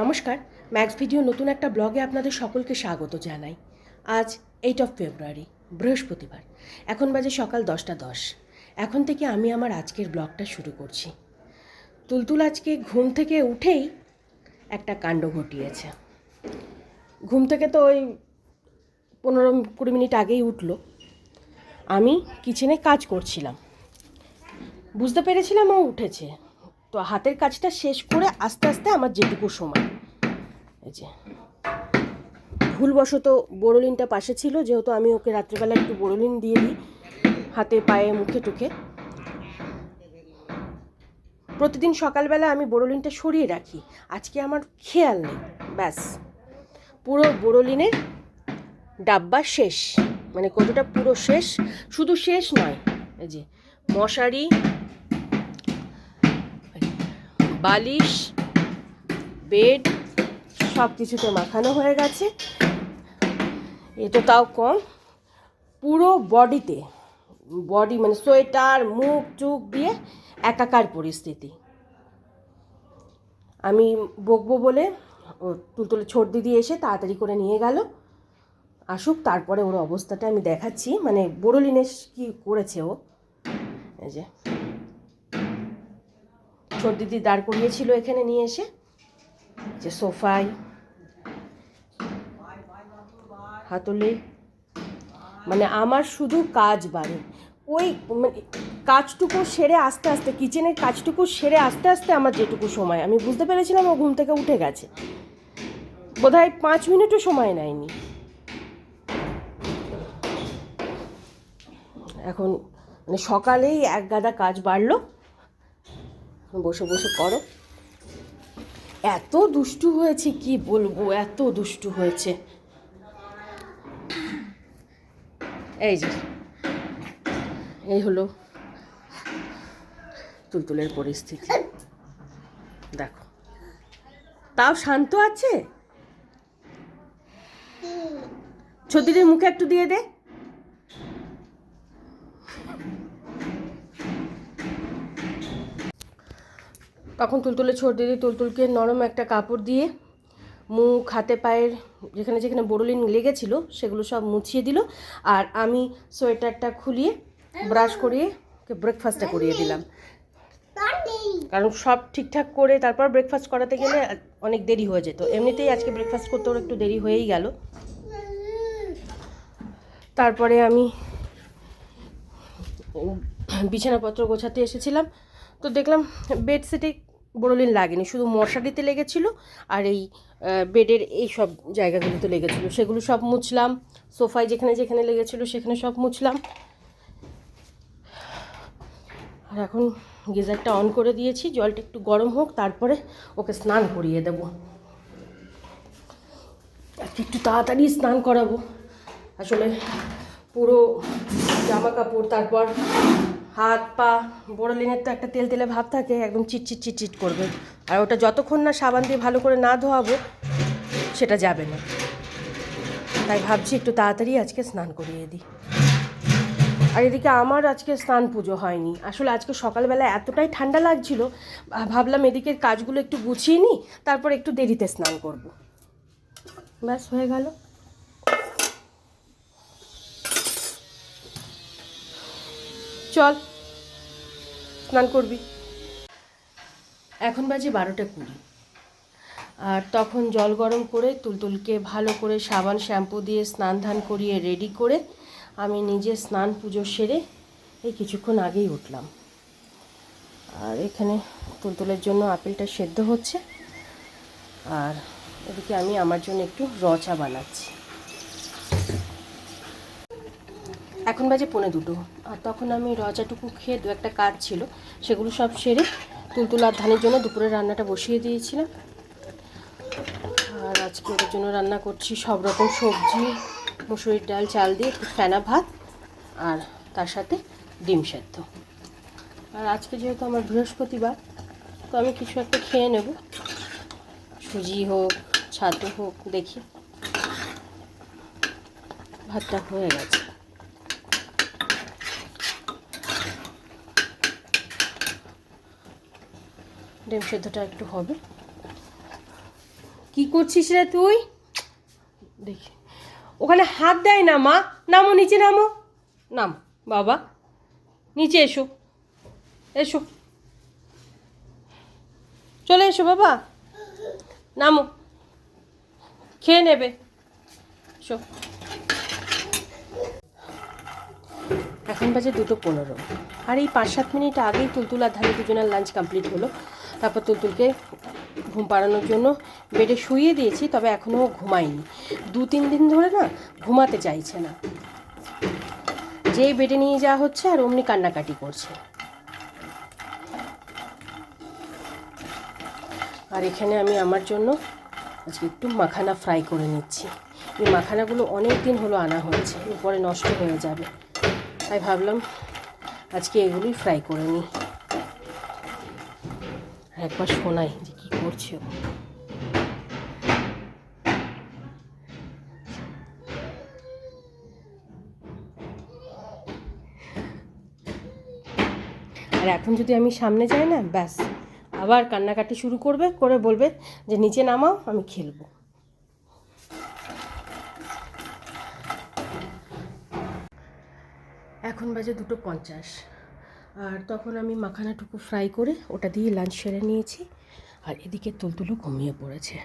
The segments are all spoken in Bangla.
নমস্কার ম্যাক্স ভিডিও নতুন একটা ব্লগে আপনাদের সকলকে স্বাগত জানাই। আজ এইট অফ ফেব্রুয়ারি বৃহস্পতিবার। এখন বাজে সকাল দশটা দশ। এখন থেকে আমি আমার আজকের ব্লগটা শুরু করছি। তুলতুল আজকে ঘুম থেকে উঠেই একটা কাণ্ড ঘটিয়েছে। ঘুম থেকে তো ওই পনেরো কুড়ি মিনিট আগেই উঠল। আমি কিচেনে কাজ করছিলাম। বুঝতে পেরেছিলাম ও উঠেছে। তো হাতের কাজটা শেষ করে আস্তে আস্তে আমার যেটুকু সময়। যে। ভুলবশত বোরোলিনটা পাশে ছিল, যেহেতু আমি ওকে রাত্রেবেলা একটু বোরোলিন দিয়ে দিই হাতে, পায়ে, মুখে টুকে প্রতিদিন সকালবেলা আমি বোরোলিনটা সরিয়ে রাখি। আজকে আমার খেয়াল নেই। ব্যাস। পুরো বোরোলিনের ডাব্বা শেষ। মানে কতটা পুরো শেষ? শুধু শেষ নয়, এই যে মশারি বালিশ, বেড সব কিছুতে মাখানো হয়ে গেছে। এ তো তাও কম। পুরো বডিতে, বডি মানে সোয়েটার, মুখ, চুখ দিয়ে একাকার পরিস্থিতি। আমি বকবো বলে ও তুলতুলে ছোট দিদি এসে তাড়াতাড়ি করে নিয়ে গেল। আসুক, তারপরে ওর অবস্থাটা আমি দেখাচ্ছি। মানে বোরোলিনেস কি করেছে ও? এই যে। ছোট দিদি দাঁড় করিয়েছিল এখানে নিয়ে এসে। যে সোফায়, হাতলে। মানে আমার শুধু কাজ বাড়ে। ওই মানে কাজটুকু সেরে আস্তে আস্তে, কিচেনের কাজটুকু সেরে আস্তে আস্তে আমার যেটুকু সময়। আমি বুঝতে পেরেছিলাম ও ঘুম থেকে উঠে গেছে। বোধহয় পাঁচ মিনিটও সময় নেয়নি। এখন মানে সকালেই এক গাদা কাজ বাড়লো। বসে বসে করো। এত দুষ্টু হয়েছে, কি বলব? এত দুষ্টু হয়েছে। এই যে, এই হলো তুলতুলের পরিস্থিতি। দেখো। তাও শান্ত আছে? ছতিদের মুখে একটু দিয়ে দে। তখন তুলতুলে ছোট দিদি তুলতুলকে নরম একটা কাপড় দিয়ে মুখ, হাতে, পায়ের যেখানে যেখানে বোরোলিন লেগেছিল সেগুলো সব মুছিয়ে দিল আর আমি সোয়েটারটা খুলিয়ে ব্রাশ করিয়ে ব্রেকফাস্টটা করিয়ে দিলাম। কারণ সব ঠিকঠাক করে তারপর ব্রেকফাস্ট করাতে গেলে অনেক দেরি হয়ে যেত। এমনিতেই আজকে ব্রেকফাস্ট করতে ওর একটু দেরি হয়েই গেল। তারপরে আমি বিছানাপত্র গোছাতে এসেছিলাম। তো দেখলাম বেডশিটে বোরোলিন লাগেনি। শুধু মশারিতে লেগেছিল আর এই বেডের এই সব জায়গাগুলোতে লেগেছিলো। সেগুলো সব মুছলাম, সোফায় যেখানে যেখানে লেগেছিলো সেখানে সব মুছলাম। আর এখন গিজারটা অন করে দিয়েছি, জলটা একটু গরম হোক, তারপরে ওকে স্নান করিয়ে দেব। একটু তাড়াতাড়ি স্নান করাবো। আসলে পুরো জামা কাপড়, তারপর হাত পা বোরোলিনের তো একটা তেল তেলে ভাব থাকে, একদম চিটচিট চিটচিট করবে। আর ওটা যতক্ষণ না সাবান দিয়ে ভালো করে না ধোয়াবো, সেটা যাবে না। তাই ভাবছি একটু তাড়াতাড়ি আজকে স্নান করিয়ে দিই। আর এদিকে আমার আজকে স্নান পুজো হয়নি। আসলে আজকে সকালবেলা এতটাই ঠান্ডা লাগছিল ভাবলাম এদিকের কাজগুলো একটু গুছিয়ে নিই, তারপর একটু দেরিতে স্নান করব। ব্যাস, হয়ে গেল। চল, স্নান করবি। এখন বাজে বারোটা কুড়ি। আর তখন জল গরম করে তুলতুলকে ভালো করে সাবান, শ্যাম্পু দিয়ে স্নান ধান করিয়ে রেডি করে আমি নিজে স্নান পুজো সেরে এই কিছুক্ষণ আগেই উঠলাম। আর এখানে তুলতুলের জন্য আপেলটা সেদ্ধ হচ্ছে। আর এদিকে আমি আমার জন্য একটু রচা বানাচ্ছি। এখন বাজে পৌনে দুটো। আর তখন আমি রজাটুকু খেয়ে দু একটা কাজ ছিল, সেগুলো সব সেরে তুলতুল আর ধানের জন্য দুপুরে রান্নাটা বসিয়ে দিয়েছিলাম। আর আজকে ওদের জন্য রান্না করছি সব রকম সবজি, মুসুরির ডাল, চাল দিয়ে একটু ফেনা ভাত আর তার সাথে ডিম সেদ্ধ। আর আজকে যেহেতু আমার বৃহস্পতিবার, তো আমি কিছু একটা খেয়ে নেব। সুজি হোক, ছাতু হোক, দেখি। ভাতটা হয়ে গেছে। ডিম সেদ্ধটা একটু হবে। কি করছিস রে তুই? দেখি। ওখানে হাত দেয় না মা। নামো, নিচে নামো। নাম, বাবা। নিচে এসো। এসো। চলে এসো বাবা। নামো। খেয়ে নেবে। এসো। এখন বাজে দুটো পনেরো। আর এই পাঁচ সাত মিনিট আগেই তুলতুল আর ধানে দুজনের লাঞ্চ কমপ্লিট হলো। তারপর তুলতুলকে ঘুম পাড়ানোর জন্য বেডে শুইয়ে দিয়েছি, তবে এখনও ঘুমায়নি। দু তিন দিন ধরে না ঘুমাতে চাইছে না। যেই বেডে নিয়ে যাওয়া হচ্ছে আর অমনি কান্নাকাটি করছে। আর এখানে আমি আমার জন্য আজকে একটু মাখানা ফ্রাই করে নিচ্ছি। এই মাখানাগুলো অনেক দিন হলো আনা হয়েছে এরপরে নষ্ট হয়ে যাবে। তাই ভাবলাম আজকে এগুলোই ফ্রাই করে নিই। একবার শোনাই যে কী করছে আর এখন যদি আমি সামনে যাই না, ব্যাস, আবার কান্নাকাটি শুরু করবে, করে বলবে যে, নিচে নামাও, আমি খেলব। এখন বাজে দুটো পঞ্চাশ। আর তখন আমি মাখানাটুকু ফ্রাই করে ওটা দিয়ে লাঞ্চ সেরে নিয়েছি। আর এদিকে তুলতুলো ঘুমিয়ে পড়েছে।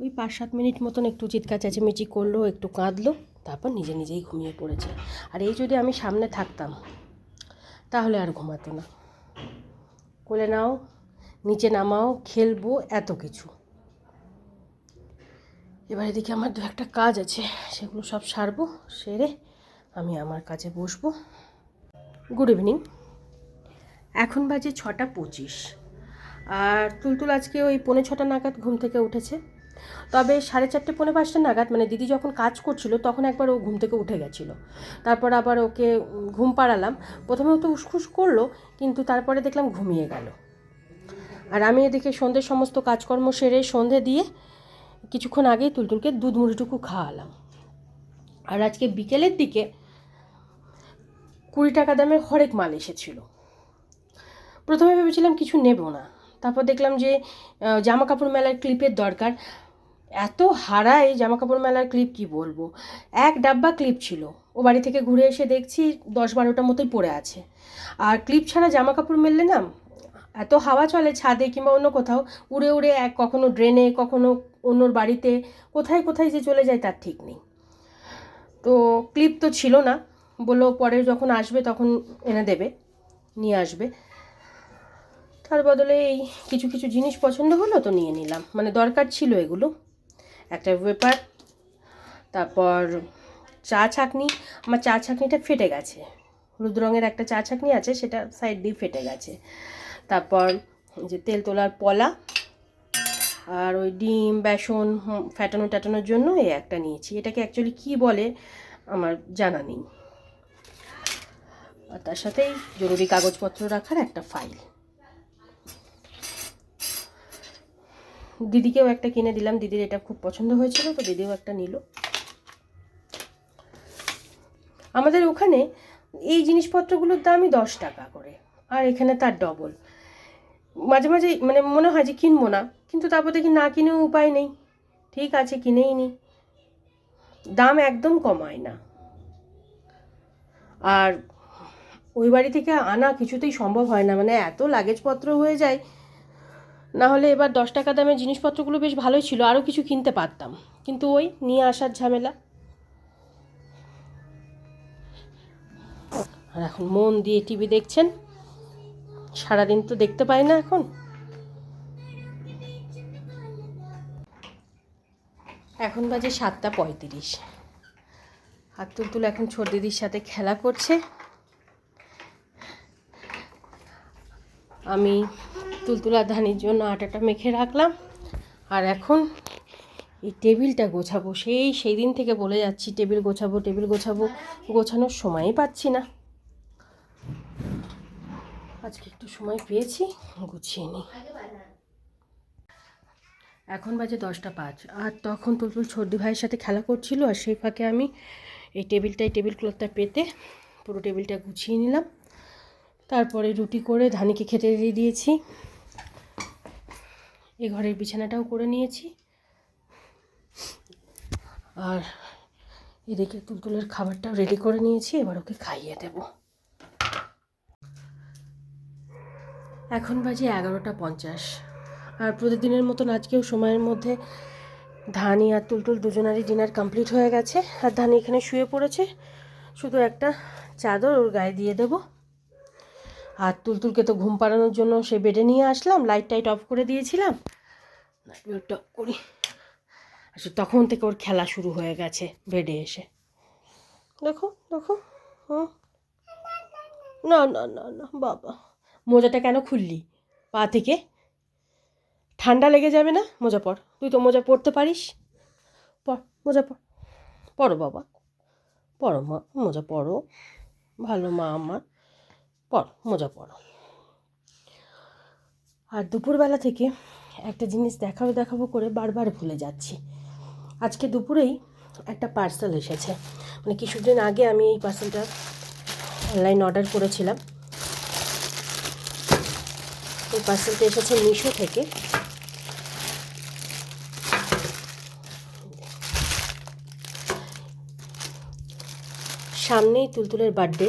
ওই পাঁচ সাত মিনিট মতন একটু চিৎকার চেঁচামেচি করল, একটু কাঁদলো, তারপর নিজে নিজেই ঘুমিয়ে পড়েছে। আর এই যদি আমি সামনে থাকতাম, তাহলে আর ঘুমাতো না। কোলে নাও, নিচে নামাও, খেলব, এত কিছু। এবার এদিকে আমার দু একটা কাজ আছে, সেগুলো সব সারবো, সেরে আমি আমার কাজে বসবো। গুড ইভিনিং এখন বাজে ছটা পঁচিশ। আর তুলতুল আজকে ওই পৌনে ছটা নাগাদ ঘুম থেকে উঠেছে। তবে সাড়ে চারটে, পৌনে পাঁচটা নাগাদ মানে দিদি যখন কাজ করছিল, তখন একবার ও ঘুম থেকে উঠে গেছিল। তারপর আবার ওকে ঘুম পাড়ালাম। প্রথমে তো উসখুস করল, কিন্তু তারপরে দেখলাম ঘুমিয়ে গেল। আর আমি এদিকে সন্ধ্যের সমস্ত কাজকর্ম সেরে সন্ধে দিয়ে কিছুক্ষণ আগেই তুলতুলকে দুধ মুড়িটুকু খাওয়ালাম। আর আজকে বিকেলের দিকে কুড়ি টাকা দামের হরেক মাল এসেছিল। প্রথমে ভেবেছিলাম কিছু নেব না। তারপর দেখলাম যে জামা কাপড় মেলার ক্লিপের দরকার। এত হারায় জামা কাপড় মেলার ক্লিপ কি বলব? এক ডাব্বা ক্লিপ ছিল। ও বাড়ি থেকে ঘুরে এসে দেখছি দশ বারোটার মতোই পড়ে আছে। আর ক্লিপ ছাড়া জামা কাপড় মেললে না এত হাওয়া চলে ছাদে কিংবা অন্য কোথাও, উড়ে উড়ে এক কখনো ড্রেনে কখনো অন্যর বাড়িতে, কোথায় কোথায় যে চলে যায় তার ঠিক নেই। তো ক্লিপ তো ছিল না, বলল পরে যখন আসবে তখন এনে দেবে, নিয়ে আসবে। তার বদলে এই কিছু কিছু জিনিস পছন্দ হলো তো নিয়ে নিলাম মানে দরকার ছিল এগুলো। একটা ওয়েপার তারপর চা ছাকনি আমার চা ছাকনিটা ফেটে গেছে। হলুদ রঙের একটা চা ছাকনি আছে, সেটা সাইড দিয়ে ফেটে গেছে। তারপর যে তেল তোলার পলা আর ওই ডিম, বেসন ফ্যাটানো ট্যাটানোর জন্য এই একটা নিয়েছি। এটাকে অ্যাকচুয়ালি কী বলে আমার জানা নেই। আর তার সাথেই জরুরি কাগজপত্র রাখার একটা ফাইল দিদিকেও একটা কিনে দিলাম। দিদির এটা খুব পছন্দ হয়েছিল, তো দিদিও একটা নিল। আমাদের ওখানে এই জিনিসপত্রগুলোর দামই দশ টাকা করে। আর এখানে তার ডবল মাঝে মাঝে মানে মনে হয় যে কিনবো না, কিন্তু তারপর দেখি না কিনেও উপায় নেই। ঠিক আছে, কিনেই নি। দাম একদম কমায় না। আর ওই বাড়ি থেকে আনা কিছুতেই সম্ভব হয় না মানে এত লাগেজপত্র হয়ে যায়। না হলে এবার দশ টাকা দামের জিনিসপত্রগুলো বেশ ভালোই ছিল, আরও কিছু কিনতে পারতাম। কিন্তু ওই নিয়ে আসার ঝামেলা। আর এখন মন দিয়ে টিভি দেখছেন? সারাদিন তো দেখতে পাই না এখন। এখন বাজে সাতটা পঁয়ত্রিশ। আর তুলতুল এখন ছোট দিদির সাথে খেলা করছে। আমি তুলতুলা ধানির জন্য আটাটা মেখে রাখলাম। আর এখন এই টেবিলটা গোছাবো। সেই সেই দিন থেকে বলে যাচ্ছি, টেবিল গোছাবো টেবিল গোছাবো। গোছানোর সময়ই পাচ্ছি না। আজকে একটু সময় পেয়েছি, গুছিয়ে নিই। এখন বাজে দশটা পাঁচ, আর তখন তুলতুল সর্দি ভাইয়ের সাথে খেলা করছিল, আর সেই ফাঁকে আমি এই টেবিলটাই টেবিল ক্লথটা পেতে পুরো টেবিলটা গুছিয়ে নিলাম। তারপরে রুটি করে ধানিকে খেতে দিয়ে দিয়েছি। এই ঘরের বিছানাটাও করে নিয়েছি। আর এদিকে তুলতুলের খাবারটাও রেডি করে নিয়েছি, এবার ওকে খাইয়ে দেব। এখন বাজে এগারোটা পঞ্চাশ। আর প্রতিদিনের মতন আজকেও সময়ের মধ্যে ধানি আর তুলতুল দুজনারই ডিনার কমপ্লিট হয়ে গেছে। আর ধানি এখানে শুয়ে পড়েছে। শুধু একটা চাদর ওর গায়ে দিয়ে দেবো। আর তুলতুলকে তো ঘুম পাড়ানোর জন্য সে বেডে নিয়ে আসলাম। লাইট টাইট অফ করে দিয়েছিলাম। করি। আচ্ছা তখন থেকে ওর খেলা শুরু হয়ে গেছে বেডে এসে। দেখো দেখো, হুম। না না না না, বাবা। মোজাটা কেন খুললি? পা থেকে। ঠান্ডা লেগে যাবে না? মোজা পর। তুই তো মোজা পরতে পারিস। পর, মোজা পর। পড়ো বাবা। পড়ো মা, মোজা পড়ো ভালো মা আমার। পড়ো মোজা পড়ো আর দুপুরবেলা থেকে একটা জিনিস দেখাবো দেখাবো করে বারবার ভুলে যাচ্ছি। আজকে দুপুরেই একটা পার্সেল এসেছে। মানে কিছুদিন আগে আমি এই পার্সেলটা অনলাইন অর্ডার করেছিলাম। এই পার্সেলটা এসেছে মিশো থেকে। সামনেই তুলতুলের বার্থডে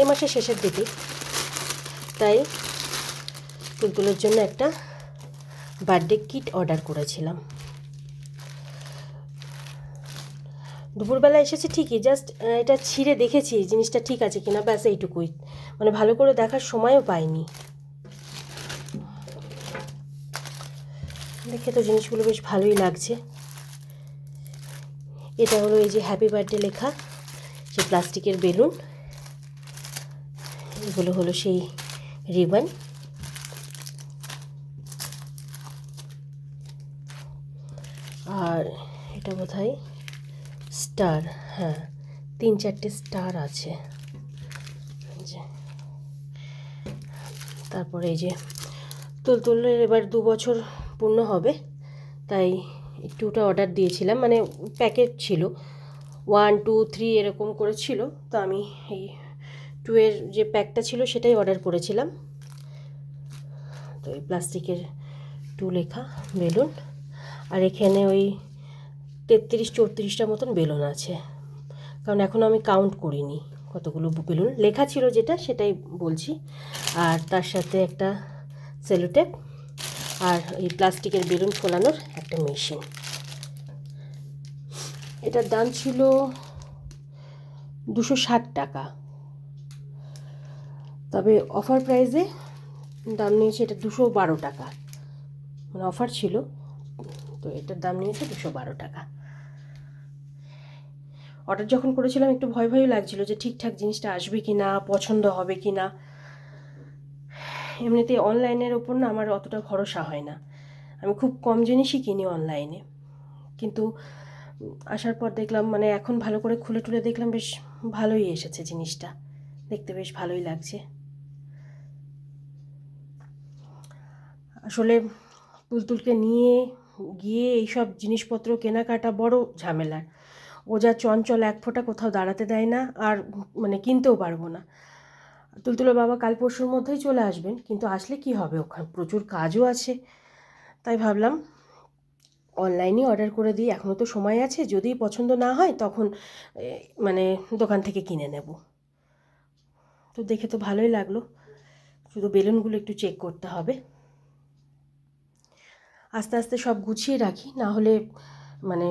এ মাসের শেষের দিকে। তাই তুলতুলের জন্য একটা বার্থডে কিট অর্ডার করেছিলাম। দুপুরবেলা এসেছে ঠিকই জাস্ট এটা ছিঁড়ে দেখেছি, জিনিসটা ঠিক আছে কিনা, ব্যাস এইটুকুই। মানে ভালো করে দেখার সময়ও পাইনি। দেখে তো জিনিসগুলো বেশ ভালোই লাগছে। এটা হলো এই যে হ্যাপি বার্থডে লেখা সে প্লাস্টিকের বেলুন। এগুলো হলো সেই রিবন। আর এটা বোধ স্টার হ্যাঁ তিন চারটে স্টার আছে। তারপরে এই যে তুলতুলের এবার দু বছর পূর্ণ হবে। তাই টুটা অর্ডার দিয়েছিলাম। মানে প্যাকেট ছিল। ওয়ান টু থ্রি এরকম করে ছিল। তো আমি এই টু এর যে প্যাকটা ছিল সেটাই অর্ডার করেছিলাম। তো এই প্লাস্টিকের টু লেখা বেলুন। আর এখানে ওই তেত্রিশ, চৌত্রিশটা মতন বেলুন আছে। কারণ এখন আমি কাউন্ট করিনি কতগুলো বেলুন। লেখা ছিল যেটা, সেটাই বলছি। আর তার সাথে একটা সেলোটেপ আর এই প্লাস্টিকের বেলুন ফোলানোর একটা মেশিন। এটার দাম ছিল দুশো ষাট টাকা। তবে অফার প্রাইসে দাম নিয়েছে এটা দুশো বারো টাকা। মানে অফার ছিল, তো এটার দাম নিয়েছে দুশো বারো টাকা। অর্ডার যখন করেছিলাম, একটু ভয় ভয় লাগছিল যে ঠিকঠাক জিনিসটা আসবে কি না পছন্দ হবে কি না এমনিতে অনলাইনের ওপর না আমার অতটা ভরসা হয় না। আমি খুব কম জিনিসই কিনি অনলাইনে কিন্তু আসার পর দেখলাম মানে এখন ভালো করে খুলে টুলে দেখলাম, বেশ ভালোই এসেছে জিনিসটা। দেখতে বেশ ভালোই লাগছে। আসলে তুলতুলকে নিয়ে গিয়ে এইসব জিনিসপত্র কেনাকাটা বড় ঝামেলার ও যা চঞ্চল এক ফোঁটা কোথাও দাঁড়াতে দেয় না, আর মানে কিনতেও পারব না। তুলতুলের বাবা কাল পরশুর মধ্যেই চলে আসবেন, কিন্তু আসলে কি হবে? ওখানে প্রচুর কাজও আছে। তাই ভাবলাম অনলাইনে অর্ডার করে দিই। এখনও তো সময় আছে। যদি পছন্দ না হয়, তখন মানে দোকান থেকে কিনে নেব। তো দেখে তো ভালোই লাগল। শুধু বেলুনগুলো একটু চেক করতে হবে। আস্তে আস্তে সব গুছিয়ে রাখি। না হলে মানে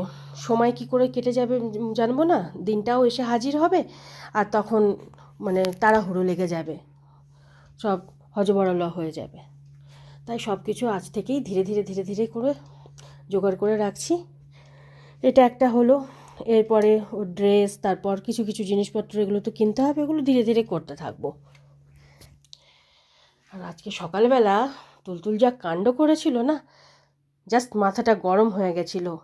সময় কি করে কেটে যাবে জানব না। দিনটাও এসে হাজির হবে। আর তখন মানে তাড়াহুড়ো লেগে যাবে। সব হজবরল হয়ে যাবে। তাই সব কিছু আজ থেকেই ধীরে ধীরে ধীরে ধীরে করে জোগাড় করে রাখছি। এটা একটা হলো, এরপরে ও ড্রেস, তারপর কিছু কিছু জিনিসপত্র এগুলো তো কিনতে হবে, এগুলো ধীরে ধীরে করতে থাকব। আর আজকে সকালবেলা তুলতুল যা কাণ্ড করেছিল না জাস্ট মাথাটা গরম হয়ে গেছিল।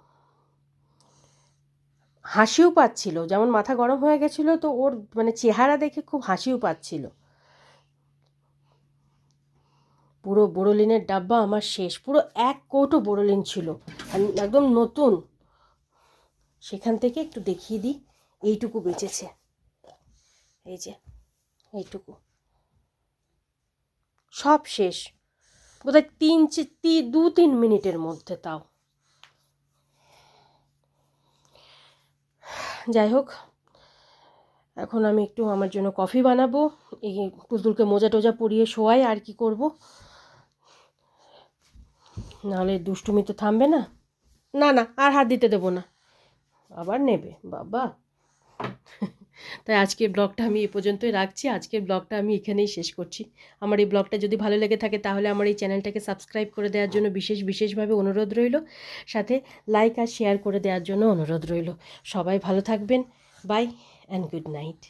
হাসিও পাচ্ছিল। যেমন মাথা গরম হয়ে গেছিল, তো ওর মানে চেহারা দেখে খুব হাসিও পাচ্ছিল। পুরো বোরোলিনের ডাব্বা আমার শেষ। পুরো এক কৌটো বোরোলিন ছিল। একদম নতুন। সেখান থেকে একটু দেখিয়ে দিই। এইটুকু বেঁচেছে। এই যে, এইটুকু। সব শেষ। বোধহয় তিন দু তিন মিনিটের মধ্যে তাও। যাই হোক, এখন আমি একটু আমার জন্য কফি বানাবো। এই পুতুলকে মোজা টোজা পরিয়ে শোয়াই, আর কি করব? নাহলে দুষ্টুমি তো থামবে না। না না, আর হাত দিতে দেবো না। আবার নেবে, বাবা। তাই আজকের ব্লগটা আমি এ পর্যন্তই রাখছি। আজকের ব্লগটা আমি এখানেই শেষ করছি। আমার এই ব্লগটা যদি ভালো লেগে থাকে তাহলে আমার এই চ্যানেলটাকে সাবস্ক্রাইব করে দেওয়ার জন্য বিশেষ বিশেষভাবে অনুরোধ রইল। সাথে লাইক আর শেয়ার করে দেওয়ার জন্য অনুরোধ রইল। সবাই ভালো থাকবেন। By and good night